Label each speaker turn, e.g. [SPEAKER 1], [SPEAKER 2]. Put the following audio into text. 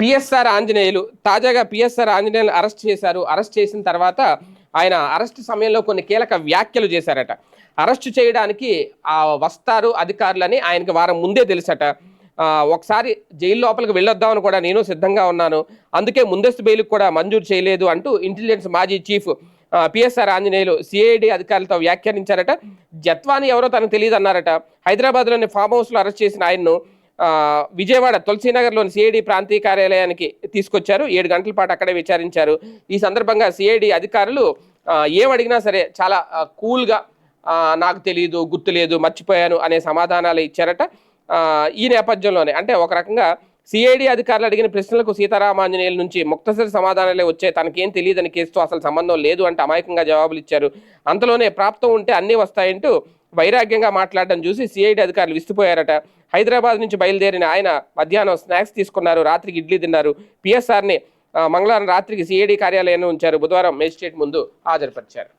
[SPEAKER 1] PSR Anjaneyulu తాజాగా PSR Anjaneyulu arrest చేశారు. Arrest చేసిన తర్వాత ఆయన అరెస్ట్ సమయంలో కొన్ని కీలక వ్యాఖ్యలు చేశారట. అరెస్ట్ చేయడానికి వస్తారు అధికారులని ఆయనకి వారం ముందే తెలుసట. ఒకసారి జైలు లోపలికి వెళ్ళొద్దామని కూడా నేను సిద్ధంగా ఉన్నాను. అందుకే ముందస్తు బెయిల్కి కూడా మంజూరు చేయలేదు అంటూ ఇంటెలిజెన్స్ మాజీ చీఫ్ పిఎస్ఆర్ ఆంజనేయులు సిఐడి అధికారులతో వ్యాఖ్యానించారట. జత్వాని ఎవరో తనకు తెలియదు అన్నారట హైదరాబాద్లోని ఫామ్ హౌస్లో అరెస్ట్ చేసిన ఆయన్ను విజయవాడ తులసీనగర్లోని సిఐడి ప్రాంతీయ కార్యాలయానికి తీసుకొచ్చారు. ఏడు గంటల పాటు అక్కడే విచారించారు. ఈ సందర్భంగా సిఐడి అధికారులు ఏమడిగినా ఏం అడిగినా సరే చాలా కూల్గా నాకు తెలియదు గుర్తులేదు మర్చిపోయాను అనే సమాధానాలు ఇచ్చారట. ఈ నేపథ్యంలోనే అంటే ఒక రకంగా సిఐడి అధికారులు అడిగిన ప్రశ్నలకు సీతారామాంజనేయుల నుంచి ముక్తసరి సమాధానాలే వచ్చాయి. తనకేం తెలియదని కేసుతో అసలు సంబంధం లేదు అంటే అమాయకంగా జవాబులు ఇచ్చారు. అంతలోనే ప్రాప్తం ఉంటే అన్నీ వస్తాయంటూ వైరాగ్యంగా మాట్లాడడం చూసి సిఐడి అధికారులు విస్తుపోయారట. హైదరాబాద్ నుంచి బయలుదేరిన ఆయన మధ్యాహ్నం స్నాక్స్ తీసుకున్నారు. రాత్రికి ఇడ్లీ తిన్నారు. పిఎస్ఆర్ని మంగళవారం రాత్రికి సిఐడి కార్యాలయంలో ఉంచారు. బుధవారం మేజిస్ట్రేట్ ముందు హాజరుపరిచారు.